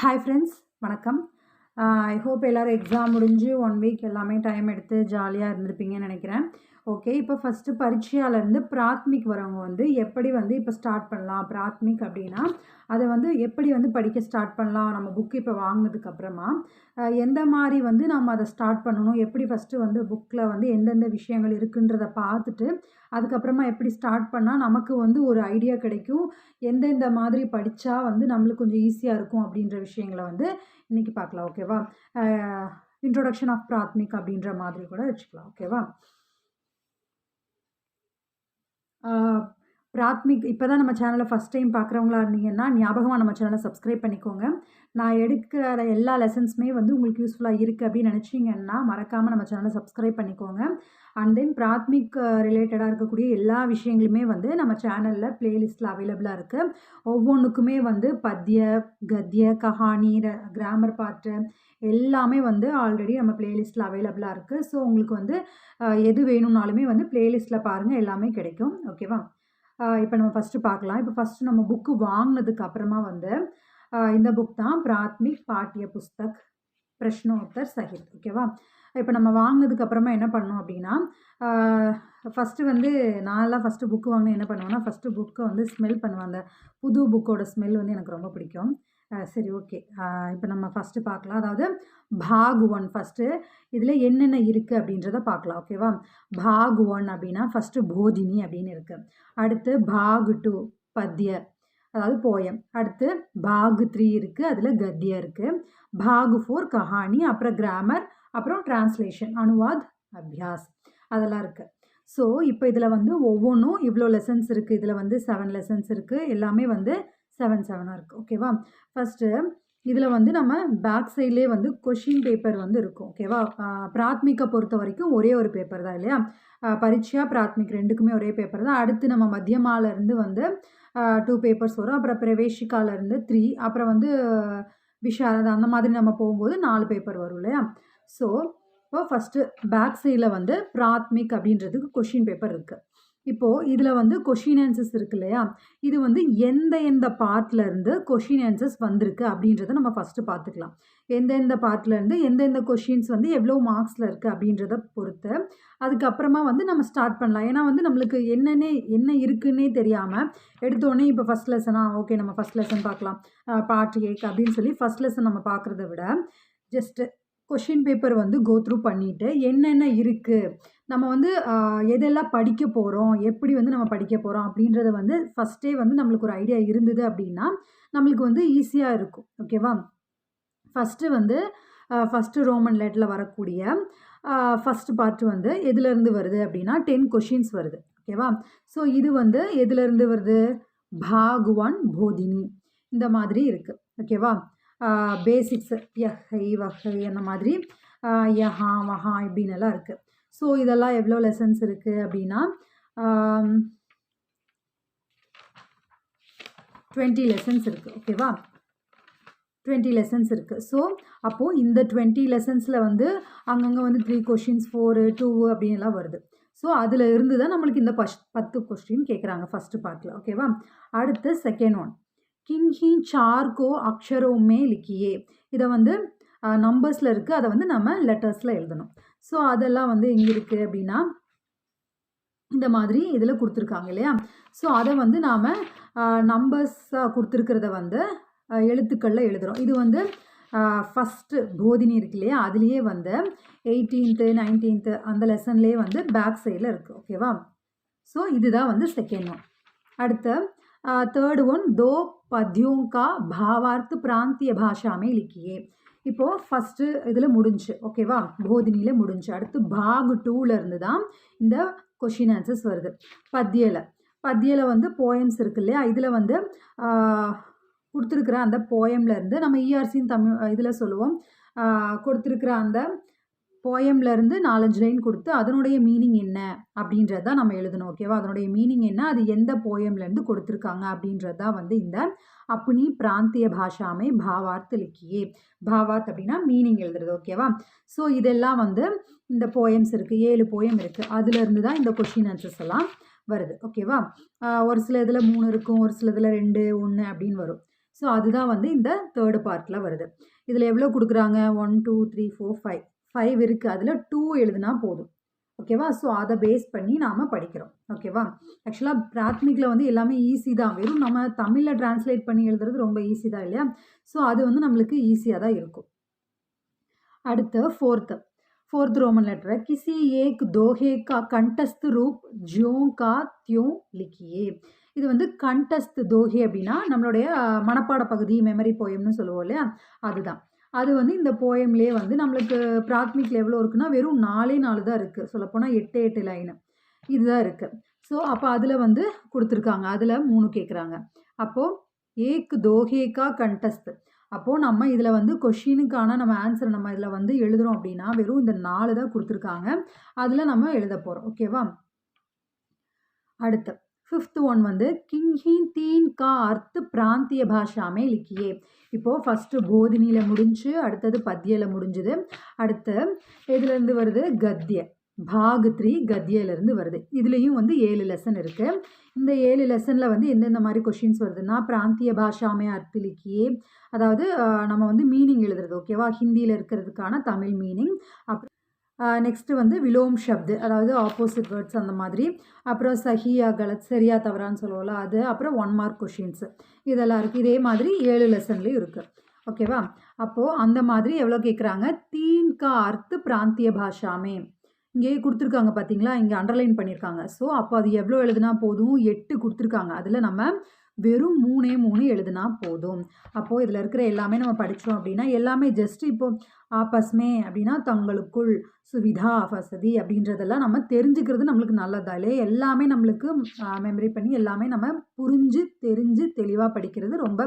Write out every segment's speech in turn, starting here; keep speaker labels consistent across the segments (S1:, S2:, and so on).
S1: Hi friends வணக்கம். I hope எல்லோரும் exam முடிஞ்சு ஒன் வீக் எல்லாமே டைம் எடுத்து ஜாலியாக இருந்திருப்பீங்கன்னு நினைக்கிறேன். ஓகே இப்போ ஃபஸ்ட்டு பரீட்சையாலேருந்து பிராத்மிக் வரவங்க வந்து எப்படி வந்து இப்போ ஸ்டார்ட் பண்ணலாம்? பிராத்மிக் அப்படின்னா அதை வந்து எப்படி வந்து படிக்க ஸ்டார்ட் பண்ணலாம்? நம்ம புக்கு இப்போ வாங்கினதுக்கப்புறமா எந்த மாதிரி வந்து நம்ம அதை ஸ்டார்ட் பண்ணணும்? எப்படி ஃபஸ்ட்டு வந்து புக்கில் வந்து எந்தெந்த விஷயங்கள் இருக்குன்றத பார்த்துட்டு அதுக்கப்புறமா எப்படி ஸ்டார்ட் பண்ணால் நமக்கு வந்து ஒரு ஐடியா கிடைக்கும்? எந்தெந்த மாதிரி படித்தா வந்து நம்மளுக்கு கொஞ்சம் ஈஸியாக இருக்கும் அப்படின்ற விஷயங்களை வந்து இன்றைக்கி பார்க்கலாம் ஓகேவா இன்ட்ரொடக்ஷன் ஆஃப் பிராத்மிக் அப்படின்ற மாதிரி கூட வச்சுக்கலாம் ஓகேவா uh, பிராத்மிக் இப்போ தான் நம்ம சேனலை ஃபஸ்ட் டைம் பார்க்குறவங்களா இருந்தீங்கன்னா ஞாபகமாக நம்ம சேனலை சப்ஸ்கிரைப் பண்ணிக்கோங்க. நான் எடுக்கிற எல்லா லெசன்ஸுமே வந்து உங்களுக்கு யூஸ்ஃபுல்லாக இருக்குது அப்படின்னு நினச்சிங்கன்னா மறக்காமல் நம்ம சேனலை சப்ஸ்கிரைப் பண்ணிக்கோங்க. அண்ட் தென் பிராத்மிக் ரிலேட்டடாக இருக்கக்கூடிய எல்லா விஷயங்களுமே வந்து நம்ம சேனலில் ப்ளேலிஸ்ட்டில் அவைலபிளாக இருக்குது ஒவ்வொன்றுக்குமே வந்து பத்ய கத்திய கஹானி கிராமர் பாட்டு எல்லாமே வந்து ஆல்ரெடி நம்ம ப்ளேலிஸ்ட்டில் அவைலபிளாக இருக்குது ஸோ உங்களுக்கு வந்து எது வேணும்னாலுமே வந்து ப்ளேலிஸ்ட்டில் பாருங்கள் எல்லாமே கிடைக்கும். ஓகேவா இப்போ நம்ம ஃபஸ்ட்டு பார்க்கலாம். இப்போ ஃபஸ்ட்டு நம்ம புக்கு வாங்கினதுக்கு அப்புறமா வந்து இந்த புக் தான் பிராத்மிக் பாட்டிய புஸ்தக் பிரஷ்னோத்தர் சஹித். ஓகேவா இப்போ நம்ம வாங்கினதுக்கு அப்புறமா என்ன பண்ணோம் அப்படின்னா ஃபஸ்ட்டு வந்து நான்லாம் ஃபஸ்ட்டு புக்கு வாங்கினா என்ன பண்ணுவேன்னா ஃபஸ்ட்டு புக்கை வந்து ஸ்மெல் பண்ணுவேன். அந்த புது புக்கோட ஸ்மெல் வந்து எனக்கு ரொம்ப பிடிக்கும். சரி ஓகே. இப்போ நம்ம ஃபஸ்ட்டு பார்க்கலாம். அதாவது பாக் ஒன் ஃபஸ்ட்டு இதில் என்னென்ன இருக்குது அப்படின்றத பார்க்கலாம் ஓகேவா பாக் ஒன் அப்படின்னா ஃபஸ்ட்டு போதினி அப்படின்னு இருக்குது அடுத்து பாக் டூ பத்ய அதாவது போயம் அடுத்து பாக் த்ரீ இருக்குது அதில் கத்தியம் இருக்குது பாக் ஃபோர் கஹானி அப்புறம் கிராமர் அப்புறம் டிரான்ஸ்லேஷன் அனுவாத் அபியாஸ் அதெல்லாம் இருக்குது ஸோ இப்போ இதில் வந்து ஒவ்வொன்றும் இவ்வளோ லெசன்ஸ் இருக்குது இதில் வந்து செவன் லெசன்ஸ் இருக்குது எல்லாமே வந்து செவன் செவனாக இருக்குது ஓகேவா ஃபஸ்ட்டு இதில் வந்து நம்ம பேக் சைட்லேயே வந்து கொஷின் பேப்பர் வந்து இருக்கும். ஓகேவா பிராத்மிக்கை பொறுத்த வரைக்கும் ஒரே ஒரு பேப்பர் தான் இல்லையா? ஆஹ் பரீட்சையா பிராத்மிக் ரெண்டுக்குமே ஒரே பேப்பர் தான். அடுத்து நம்ம மத்தியமாலேருந்து வந்து டூ பேப்பர்ஸ் வரும். அப்புறம் பிரவேஷிக்காலேருந்து த்ரீ அப்புறம் வந்து விஷாரத் அந்த மாதிரி நம்ம போகும்போது நாலு பேப்பர் வரும் இல்லையா? ஸோ இப்போ ஃபஸ்ட்டு பேக் சைடில் வந்து பிராத்மிக் அப்படின்றதுக்கு கொஷின் பேப்பர் இருக்குது இப்போது இதில் வந்து கொஷின் ஆன்சர்ஸ் இருக்கு இல்லையா? இது வந்து எந்த எந்த பார்ட்லேருந்து கொஷின் ஆன்சர்ஸ் வந்திருக்கு அப்படின்றத நம்ம ஃபஸ்ட்டு பார்த்துக்கலாம். எந்தெந்த பார்ட்லேருந்து எந்தெந்த கொஷின்ஸ் வந்து எவ்வளோ மார்க்ஸில் இருக்குது அப்படின்றத பொறுத்து. அதுக்கப்புறமா வந்து நம்ம ஸ்டார்ட் பண்ணலாம். ஏன்னா வந்து நம்மளுக்கு என்னென்ன என்ன இருக்குன்னே தெரியாமல் எடுத்தோடனே இப்போ ஃபஸ்ட் லெசனா ஓகே நம்ம ஃபஸ்ட் லெசன் பார்க்கலாம். பார்ட் ஏக் அப்படின்னு சொல்லி ஃபஸ்ட் லெசன் நம்ம பார்க்குறத விட ஜஸ்ட்டு கொஷின் பேப்பர் வந்து கோ த்ரூ பண்ணிவிட்டு என்னென்ன இருக்குது நம்ம வந்து எதெல்லாம் படிக்க போகிறோம் எப்படி வந்து நம்ம படிக்க போகிறோம் அப்படின்றத வந்து ஃபஸ்ட்டே வந்து நம்மளுக்கு ஒரு ஐடியா இருந்தது அப்படின்னா நம்மளுக்கு வந்து ஈஸியாக இருக்கும். ஓகேவா ஃபஸ்ட்டு வந்து ஃபஸ்ட்டு ரோமன் லெட்டில் வரக்கூடிய ஃபஸ்ட்டு பார்ட் வந்து எதுலேருந்து வருது அப்படின்னா டென் கொஷின்ஸ் வருது. ஓகேவா ஸோ இது வந்து எதுலேருந்து வருது? பாகுவான் போதினி. இந்த மாதிரி இருக்குது ஓகேவா பேசிக்ஸ் யஹை வஹை அந்த மாதிரி யஹா வஹா இப்படின்னு எல்லாம் இருக்குது ஸோ இதெல்லாம் எவ்வளோ லெசன்ஸ் இருக்குது அப்படின்னா டுவெண்ட்டி லெசன்ஸ் இருக்குது ஓகேவா டுவெண்ட்டி லெசன்ஸ் இருக்குது ஸோ அப்போது இந்த டுவெண்ட்டி லெசன்ஸில் வந்து அங்கங்கே வந்து த்ரீ கொஷின்ஸ் ஃபோரு டூ அப்படின்லாம் வருது. ஸோ அதில் இருந்து தான் நம்மளுக்கு இந்த பஷ் பத்து கொஸ்டின் கேட்குறாங்க ஃபஸ்ட்டு பார்ட்டில் ஓகேவா அடுத்து செகண்ட் ஒன் கின்ஹி சார்கோ அக்ஷரோமே லிக்கியே. இதை வந்து நம்பர்ஸில் இருக்குது அதை வந்து நம்ம லெட்டர்ஸில் எழுதணும். ஸோ அதெல்லாம் வந்து எங்கே இருக்குது அப்படின்னா இந்த மாதிரி இதில் கொடுத்துருக்காங்க இல்லையா? ஸோ அதை வந்து நாம் நம்பர்ஸாக கொடுத்துருக்கிறத வந்து எழுத்துக்களில் எழுதுகிறோம் இது வந்து ஃபஸ்ட்டு போதினி இருக்கு இல்லையா? அதுலேயே வந்து எயிட்டீன்த்து நைன்டீன்த்து அந்த லெசன்லேயே வந்து பேக் சைடில் இருக்குது ஓகேவா ஸோ இதுதான் வந்து செகண்ட் ஒன் அடுத்து தேர்டு ஒன் தோ பத்யோं का பாவார்த்து பிராந்திய பாஷாமே லிக்கியே இப்போது ஃபஸ்ட்டு இதில் முடிஞ்சு ஓகேவா போதினியில் முடிஞ்சு. அடுத்து பாக் டூவிலேருந்து தான் இந்த கொஷின் ஆன்சர்ஸ் வருது. பத்தியில் பத்தியில் வந்து போயம்ஸ் இருக்கு இல்லையா? இதில் வந்து கொடுத்துருக்குற அந்த போயம்லேருந்து நம்ம இஆர்சின்னு தமிழ் இதில் சொல்லுவோம். கொடுத்துருக்குற அந்த போயம்ல இருந்து நாலஞ்சு லைன் கொடுத்து அதனுடைய மீனிங் என்ன அப்படின்றத தான் நம்ம எழுதணும் ஓகேவா அதனுடைய மீனிங் என்ன? அது எந்த போயம்லேருந்து கொடுத்துருக்காங்க அப்படின்றது தான் வந்து இந்த அப்புனி பிராந்திய பாஷாமை பாவார்த் லிக்கியே பாவார்த் அப்படின்னா மீனிங் எழுதுறது ஓகேவா ஸோ இதெல்லாம் வந்து இந்த போயம்ஸ் இருக்குது ஏழு போயம் இருக்குது அதுலேருந்து தான் இந்த கொஷின் ஆன்சர்ஸ் எல்லாம் வருது ஓகேவா ஒரு சில இதில் மூணு இருக்கும் ஒரு சில இதில் ரெண்டு ஒன்று அப்படின்னு வரும். ஸோ அதுதான் வந்து இந்த தேர்டு பார்ட்டில் வருது. இதில் எவ்வளோ கொடுக்குறாங்க? One two three four five five இருக்குது அதில் டூ எழுதுனா போதும் ஓகேவா ஸோ அதை பேஸ் பண்ணி நாம் படிக்கிறோம் ஓகேவா ஆக்சுவலாக பிராத்மிக்கில் வந்து எல்லாமே ஈஸி தான் வெறும் நம்ம தமிழில் டிரான்ஸ்லேட் பண்ணி எழுதுறது ரொம்ப ஈஸி தான் இல்லையா ஸோ அது வந்து நம்மளுக்கு ஈஸியாக தான் இருக்கும் அடுத்து ஃபோர்த்து फोर्थ रोमन लेटर है किसी एक दोहे का कंठस्थ रूप ज्यों का त्यों लिखिए இது வந்து கண்டஸ்த் தோஹே அப்படின்னா நம்மளுடைய மனப்பாட பகுதி மெமரி போயம்னு சொல்லுவோம் இல்லையா அதுதான் அது வந்து இந்த போயம்லேயே வந்து நம்மளுக்கு பிராத்மிக் எவ்வளோ இருக்குன்னா வெறும் நாலே நாலு தான் இருக்குது சொல்லப்போனால் எட்டு எட்டு லைனு இதுதான் இருக்குது ஸோ அப்போ அதில் வந்து கொடுத்துருக்காங்க. அதில் மூணு கேட்குறாங்க அப்போது ஏக் தோஹேக்கா கண்டஸ்த். அப்போது நம்ம இதில் வந்து கொஷினுக்கான நம்ம ஆன்சர் நம்ம இதில் வந்து எழுதுகிறோம் அப்படின்னா வெறும் இந்த நாலு தான் கொடுத்துருக்காங்க. அதில் நம்ம எழுத போகிறோம் ஓகேவா அடுத்து. ஃபிஃப்த் ஒன் வந்து கிங்ஹின் தீன் கா அர்த் பிராந்திய பாஷாமே லிக்கியே. இப்போது ஃபஸ்ட்டு போதினியில் முடிஞ்சு அடுத்தது பத்தியில் முடிஞ்சுது. அடுத்து இதுலேருந்து வருது? கத்திய பாக் த்ரீ கத்தியிலேருந்து வருது. இதுலேயும் வந்து ஏழு லெசன் இருக்குது இந்த ஏழு லெசனில் வந்து எந்தெந்த மாதிரி கொஷின்ஸ் வருதுன்னா பிராந்திய பாஷாமே அர்த்திலிக்கியே அதாவது நம்ம வந்து மீனிங் எழுதுறது ஓகேவா ஹிந்தியில் இருக்கிறதுக்கான தமிழ் மீனிங் அப்புறம் நெக்ஸ்ட்டு வந்து விலோம் ஷப்து அதாவது ஆப்போசிட் வேர்ட்ஸ் அந்த மாதிரி. அப்புறம் சஹியா கலத் சரியா தவறான்னு சொல்லுவோம்ல அது. அப்புறம் ஒன் மார்க் கொஷின்ஸு இதெல்லாம் இருக்குது இதே மாதிரி ஏழு லெசன்லேயும் இருக்குது ஓகேவா அப்போது அந்த மாதிரி எவ்வளோ கேட்குறாங்க தீன் கா அர்த்து பிராந்திய பாஷாமே. இங்கேயே கொடுத்துருக்காங்க பார்த்தீங்களா இங்கே அண்டர்லைன் பண்ணியிருக்காங்க ஸோ அப்போ அது எவ்வளோ எழுதுனா போதும்? எட்டு கொடுத்துருக்காங்க. அதில் நம்ம வெறும் மூணே மூணு எழுதுனா போதும். அப்போது இதில் இருக்கிற எல்லாமே நம்ம படித்தோம் அப்படின்னா எல்லாமே ஜஸ்ட் இப்போது ஆப்பஸ்மே அப்படின்னா தங்களுக்குள் சுவிதா வசதி அப்படின்றதெல்லாம் நம்ம தெரிஞ்சுக்கிறது நம்மளுக்கு நல்லதா? இல்லையே? எல்லாமே நம்மளுக்கு மெமரி பண்ணி எல்லாமே நம்ம புரிஞ்சு தெரிஞ்சு தெளிவாக படிக்கிறது ரொம்ப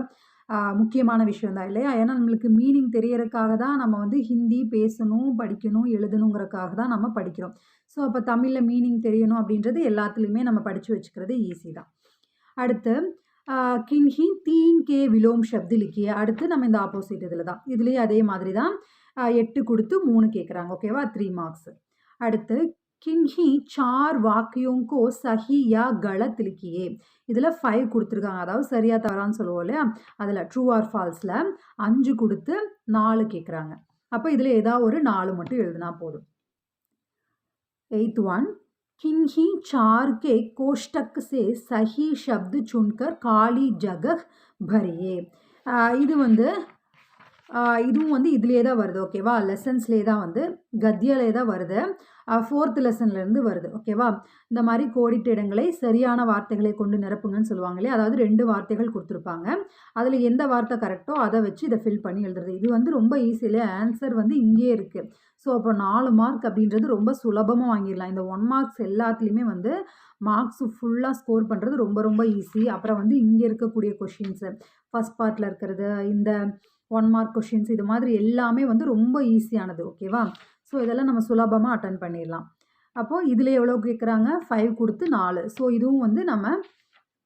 S1: முக்கியமான விஷயம் தான் இல்லையா? ஏன்னா நம்மளுக்கு மீனிங் தெரியறதுக்காக தான் நம்ம வந்து ஹிந்தி பேசணும் படிக்கணும் எழுதணுங்கிறக்காக தான் நம்ம படிக்கிறோம். ஸோ அப்போ தமிழில் மீனிங் தெரியணும் அப்படின்றது எல்லாத்துலேயுமே நம்ம படித்து வச்சுக்கிறது ஈஸி தான். அடுத்து கின்ஹி தீன் கே விலோம் ஷப்து லிக்கிய. அடுத்து நம்ம இந்த ஆப்போசிட் இதில் தான் இதுலேயும் அதே மாதிரி தான் எட்டு கொடுத்து மூணு கேட்குறாங்க ஓகேவா த்ரீ மார்க்ஸ் அடுத்து கின்ஹி சார் வாக்கியோங்கோ சஹி யா கலத் லிக்கியே இதில் ஃபைவ் கொடுத்துருக்காங்க அதாவது சரியாக தவறான்னு சொல்லுவோம் இல்லையா அதில் ட்ரூ ஆர் ஃபால்ஸில் அஞ்சு கொடுத்து நாலு கேட்குறாங்க அப்போ இதில் ஏதாவது ஒரு நாலு மட்டும் எழுதுனா போதும் எயித் ஒன் किन्हीं चार के कोष्टक से सही शब्द चुनकर காலி ஜகஹ் भरिए இது வந்து இதுவும் வந்து இதுலேயே தான் வருது ஓகேவா லெசன்ஸ்லேயே தான் வந்து கத்தியாலே தான் வருது. ஃபோர்த் லெசன்லேருந்து வருது ஓகேவா இந்த மாதிரி கோடிட்ட இடங்களை சரியான வார்த்தைகளை கொண்டு நிரப்புங்கன்னு சொல்லுவாங்க இல்லையா? அதாவது ரெண்டு வார்த்தைகள் கொடுத்துருப்பாங்க. அதில் எந்த வார்த்தை கரெக்டோ அதை வச்சு இதை ஃபில் பண்ணி எழுதுறது. இது வந்து ரொம்ப ஈஸி ஆன்சர் வந்து இங்கேயே இருக்குது ஸோ அப்போ நாலு மார்க் அப்படின்றது ரொம்ப சுலபமாக வாங்கிடலாம். இந்த ஒன் மார்க்ஸ் எல்லாத்துலேயுமே வந்து மார்க்ஸ் ஃபுல்லாக ஸ்கோர் பண்ணுறது ரொம்ப ரொம்ப ஈஸி அப்புறம் வந்து இங்கே இருக்கக்கூடிய கொஷின்ஸு ஃபஸ்ட் பார்ட்டில் இருக்கிறது இந்த ஒன் மார்க் கொஷின்ஸ் இது மாதிரி எல்லாமே வந்து ரொம்ப ஈஸியானது ஓகேவா ஸோ இதெல்லாம் நம்ம சுலபமாக அட்டன் பண்ணிடலாம். அப்போது இதில் எவ்வளோ கேட்குறாங்க ஃபைவ் கொடுத்து நாலு. ஸோ இதுவும் வந்து நம்ம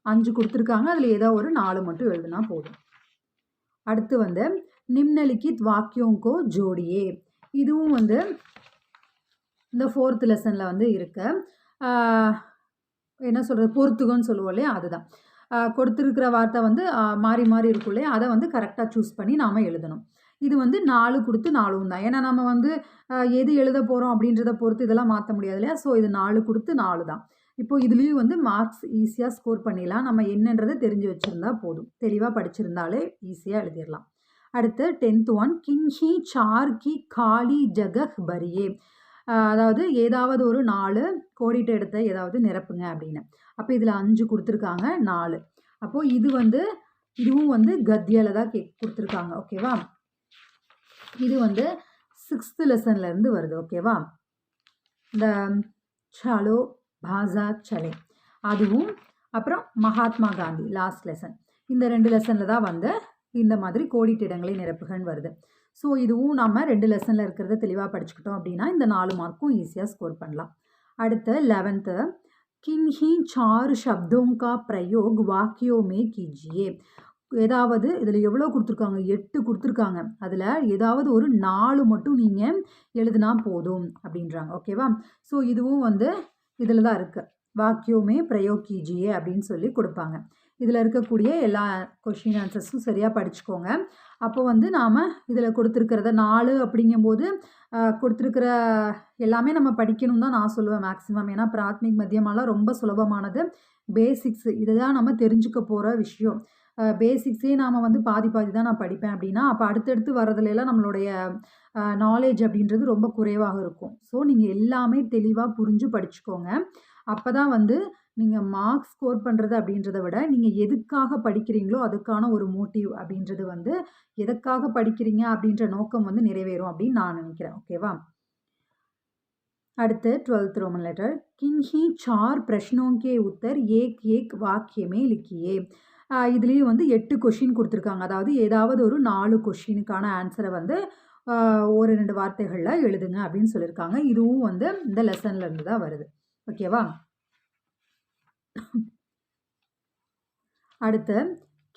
S1: அஞ்சு கொடுத்துருக்காங்க. அதில் ஏதோ ஒரு நாலு மட்டும் எழுதுனா போதும். அடுத்து வந்து நிம்னலிக்கித் வாக்கியோங்கோ ஜோடியே. இதுவும் வந்து இந்த ஃபோர்த் லெசனில் வந்து இருக்க. என்ன சொல்கிறது பொறுத்துகோன்னு சொல்லுவோம் இல்லையா? அதுதான். கொடுத்துருக்கிற வார்த்தை வந்து மாறி மாறி இருக்கும் இல்லையா அதை வந்து கரெக்டாக சூஸ் பண்ணி நாம் எழுதணும். இது வந்து நாலு கொடுத்து நாலும் தான். ஏன்னா நம்ம வந்து எது எழுத போகிறோம் அப்படின்றத பொறுத்து இதெல்லாம் மாற்ற முடியாது இல்லையா? ஸோ இது நாலு கொடுத்து நாலு தான். இப்போது இதுலேயும் வந்து மார்க்ஸ் ஈஸியாக ஸ்கோர் பண்ணிடலாம். நம்ம என்னன்றதை தெரிஞ்சு வச்சுருந்தா போதும். தெளிவாக படிச்சிருந்தாலே ஈஸியாக எழுதிடலாம். அடுத்து டென்த் ஒன் கின்ஹி சார் கி காலி ஜகஹ் பரியே அதாவது ஏதாவது ஒரு நாலு கோடிட்டு எடுத்த ஏதாவது நிரப்புங்க அப்படின்னு. அப்போ இதில் அஞ்சு கொடுத்துருக்காங்க நாலு. அப்போது இது வந்து இதுவும் வந்து கத்தியால் தான் கே கொடுத்துருக்காங்க ஓகேவா? இது வந்து சிக்ஸ்த்து லெசன்லேருந்து வருது ஓகேவா? இந்த சலோ பாசா சலே. அதுவும் அப்புறம் மகாத்மா காந்தி லாஸ்ட் லெசன் இந்த ரெண்டு லெசனில் தான் வந்து இந்த மாதிரி கோடிட்டு இடங்களை நிரப்புகன்னு வருது. ஸோ இதுவும் நம்ம ரெண்டு லெசனில் இருக்கிறத தெளிவாக படிச்சுக்கிட்டோம் அப்படின்னா இந்த நாலு மார்க்கும் ஈஸியாக ஸ்கோர் பண்ணலாம். அடுத்து லெவன்த்து கின்ஹி சாரு சப்தோங்கா பிரயோக் வாக்கியோமே கீஜியே? ஏதாவது இதில் எவ்வளோ கொடுத்துருக்காங்க? எட்டு கொடுத்துருக்காங்க. அதில் ஏதாவது ஒரு நாலு மட்டும் நீங்கள் எழுதுனா போதும் அப்படின்றாங்க. ஓகேவா ஸோ இதுவும் வந்து இதில் தான் இருக்குது வாக்கியோமே பிரயோக் கிஜியே அப்படின்னு சொல்லி கொடுப்பாங்க. இதில் இருக்கக்கூடிய எல்லா கொஷின் ஆன்சர்ஸும் சரியாக படிச்சுக்கோங்க. அப்போ வந்து நாம் இதில் கொடுத்துருக்கிறத நாலு அப்படிங்கும்போது கொடுத்துருக்கிற எல்லாமே நம்ம படிக்கணும் தான் நான் சொல்லுவேன் மேக்ஸிமம். ஏன்னா பிராத்மிக் மத்தியமாலாம் ரொம்ப சுலபமானது. பேசிக்ஸ் இதுதான் நம்ம தெரிஞ்சுக்க போகிற விஷயம். பேசிக்ஸே நாம் வந்து பாதி பாதி தான் நான் படிப்பேன் அப்படின்னா அப்போ அடுத்தடுத்து வரதுலலாம் நம்மளுடைய நாலேஜ் அப்படின்றது ரொம்ப குறைவாக இருக்கும். ஸோ நீங்கள் எல்லாமே தெளிவாக புரிஞ்சு படிச்சுக்கோங்க. அப்போ தான் வந்து நீங்கள் மார்க்ஸ் ஸ்கோர் பண்ணுறது அப்படின்றத விட நீங்கள் எதுக்காக படிக்கிறீங்களோ அதுக்கான ஒரு மோட்டிவ் அப்படின்றது வந்து எதுக்காக படிக்கிறீங்க அப்படின்ற நோக்கம் வந்து நிறைவேறும் அப்படின்னு நான் நினைக்கிறேன். ஓகேவா அடுத்து டுவெல்த் ரோமன் லெட்டர் கின்ஹி சார் பிரஷ்னோங்கே உத்தர் ஏக் ஏக் வாக்கியமே லிக்கியே? இதுலேயும் வந்து எட்டு கொஷின் கொடுத்துருக்காங்க. அதாவது ஏதாவது ஒரு நாலு கொஷினுக்கான ஆன்சரை வந்து ஒரு ரெண்டு வார்த்தைகளில் எழுதுங்க அப்படின்னு சொல்லியிருக்காங்க. இதுவும் வந்து இந்த லெசன்லேருந்து தான் வருது. ஓகேவா அடுத்த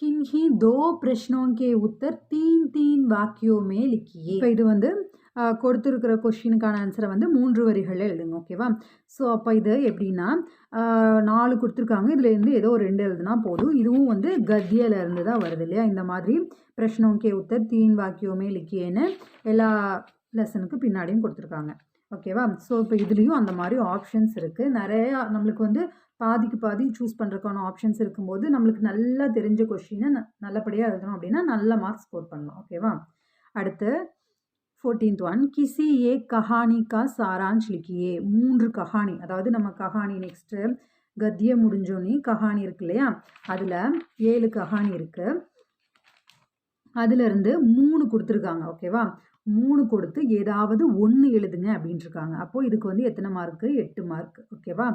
S1: கின்ஹி தோ பிரஷ்னோங்கே உத்தர் தீன் தீன் வாக்கியோமே லிக்கியே. இப்போ இது வந்து கொடுத்துருக்கிற கொஷினுக்கான ஆன்சரை வந்து மூன்று வரிகளில் எழுதுங்க ஓகேவா ஸோ அப்போ இது எப்படின்னா நாலு கொடுத்துருக்காங்க. இதுலேருந்து ஏதோ ஒரு ரெண்டு எழுதுனா போதும். இதுவும் வந்து கத்தியிலேருந்து தான் வருது இல்லையா? இந்த மாதிரி பிரஷ்னோங்கே உத்தர் தீன் வாக்கியோமே லிக்கியேன்னு எல்லா லெசனுக்கு பின்னாடியும் கொடுத்துருக்காங்க ஓகேவா ஸோ இப்போ இதுலேயும் அந்த மாதிரி ஆப்ஷன்ஸ் இருக்குது நிறையா நம்மளுக்கு வந்து பாதிக்கு பாதி சூஸ் பண்ணுறதுக்கான ஆப்ஷன்ஸ் இருக்கும்போது நம்மளுக்கு நல்லா தெரிஞ்ச கொஷினை நல்லபடியாக எழுதணும் அப்படின்னா நல்ல மார்க் ஸ்கோர் பண்ணலாம் ஓகேவா அடுத்து ஃபோர்டீன்த் ஒன் கிசி ஏ கஹானி கா சாராஞ்ச் லிக்கியே? மூன்று கஹானி அதாவது நம்ம கஹானி நெக்ஸ்ட்டு கத்திய முடிஞ்சோன்னே கஹானி இருக்கு இல்லையா? அதில் ஏழு கஹானி இருக்குது அதுலேருந்து மூணு கொடுத்துருக்காங்க ஓகேவா மூணு கொடுத்து ஏதாவது ஒன்று எழுதுங்க அப்படின்ட்டுருக்காங்க அப்போது இதுக்கு வந்து எத்தனை மார்க்கு எட்டு மார்க் ஓகேவா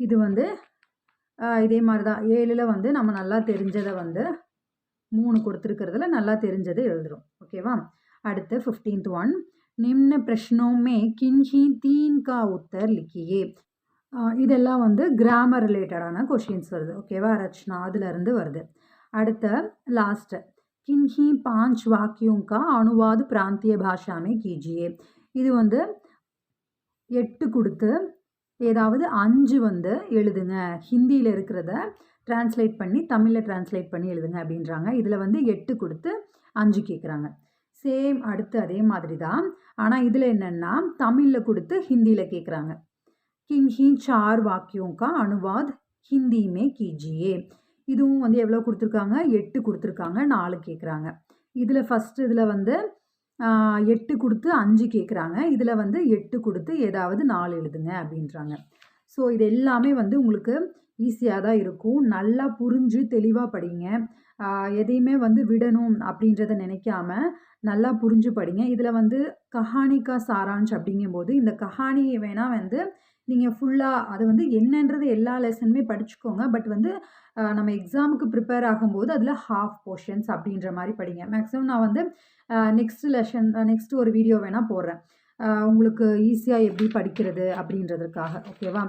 S1: இது வந்து இதே மாதிரி தான் ஏழில் வந்து நம்ம நல்லா தெரிஞ்சதை வந்து மூணு கொடுத்துருக்கிறதுல நல்லா தெரிஞ்சதை எழுதுகிறோம் ஓகேவா? அடுத்து ஃபிஃப்டீன்த் ஒன் நிம்ன பிரஷ்னோமே கின்ஹி தீன் கா உத்தர் லிக்கியே. இதெல்லாம் வந்து கிராமர் ரிலேட்டடான கொஷின்ஸ் வருது. ஓகேவா? ரச்சனா அதுலேருந்து வருது. அடுத்த லாஸ்ட்டு கின்ஹி பாஞ்ச் வாக்கியுங்கா அணுவாது பிராந்திய பாஷாமே கிஜியே இது வந்து எட்டு கொடுத்து ஏதாவது அஞ்சு வந்து எழுதுங்க. ஹிந்தியில் இருக்கிறத டிரான்ஸ்லேட் பண்ணி தமிழில் டிரான்ஸ்லேட் பண்ணி எழுதுங்க அப்படின்றாங்க. இதில் வந்து எட்டு கொடுத்து அஞ்சு கேட்குறாங்க சேம் அடுத்து அதே மாதிரி தான் ஆனால் இதில் என்னென்னா தமிழில் கொடுத்து ஹிந்தியில் கேட்குறாங்க கிங் ஹி சார் வாக்கியம் கா அனுவாத் ஹிந்தியுமே கிஜியே. இதுவும் வந்து எவ்வளோ கொடுத்துருக்காங்க? எட்டு கொடுத்துருக்காங்க. நாலு கேட்குறாங்க இதில் ஃபஸ்ட்டு இதில் வந்து எட்டு கொடுத்து அஞ்சு கேட்குறாங்க இதில் வந்து எட்டு கொடுத்து ஏதாவது நாலு எழுதுங்க அப்படின்றாங்க. ஸோ இது எல்லாமே வந்து உங்களுக்கு ஈஸியாக தான் இருக்கும். நல்லா புரிஞ்சு தெளிவாக படிங்க. எதையுமே வந்து விடணும் அப்படின்றத நினைக்காம நல்லா புரிஞ்சு படிங்க. இதில் வந்து கஹானிக்கா சாராஞ்ச் அப்படிங்கும்போது இந்த கஹானியை வேணால் வந்து நீங்கள் ஃபுல்லாக அது வந்து என்னன்றது எல்லா லெசனுமே படிச்சுக்கோங்க. பட் வந்து நம்ம எக்ஸாமுக்கு ப்ரிப்பேர் ஆகும்போது அதில் ஹாஃப் போர்ஷன்ஸ் அப்படின்ற மாதிரி படிங்க. மேக்ஸிமம் நான் வந்து நெக்ஸ்ட் லெஷன் நெக்ஸ்ட் ஒரு வீடியோ வேணால் போடுறேன். உங்களுக்கு ஈஸியாக எப்படி படிக்கிறது அப்படின்றதுக்காக ஓகேவா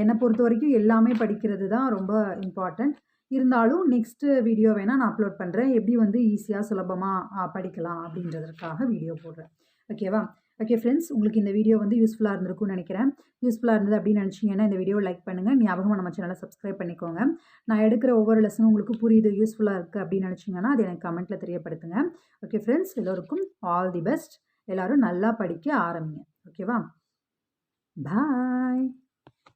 S1: என்னை பொறுத்த வரைக்கும் எல்லாமே படிக்கிறது தான் ரொம்ப இம்பார்ட்டண்ட் இருந்தாலும் நெக்ஸ்ட்டு வீடியோ வேணால் நான் அப்லோட் பண்ணுறேன் எப்படி வந்து ஈஸியாக சுலபமாக படிக்கலாம் அப்படின்றதுக்காக வீடியோ போடுறேன். ஓகேவா ஓகே ஃப்ரெண்ட்ஸ் உங்களுக்கு இந்த வீடியோ வந்து யூஸ்ஃபுல்லாக இருந்திருக்கும்னு நினைக்கிறேன். யூஸ்ஃபுல்லாக இருந்தது அப்படின்னு நினச்சிங்கன்னா இந்த வீடியோ லைக் பண்ணுங்கள் ஞாபகமாக நம்ம சேனலை சப்ஸ்கிரைப் பண்ணிக்கோங்க. நான் எடுக்கிற ஒவ்வொரு லெசனும் உங்களுக்கு புரியுது யூஸ்ஃபுல்லாக இருக்குது அப்படின்னு நினச்சிங்கன்னா அது எனக்கு கமெண்ட்டில் தெரியப்படுத்துங்க. ஓகே ஃப்ரெண்ட்ஸ் எல்லோருக்கும் ஆல் தி பெஸ்ட் எல்லோரும் நல்லா படிக்க ஆரம்பிங்க. ஓகேவா பாய்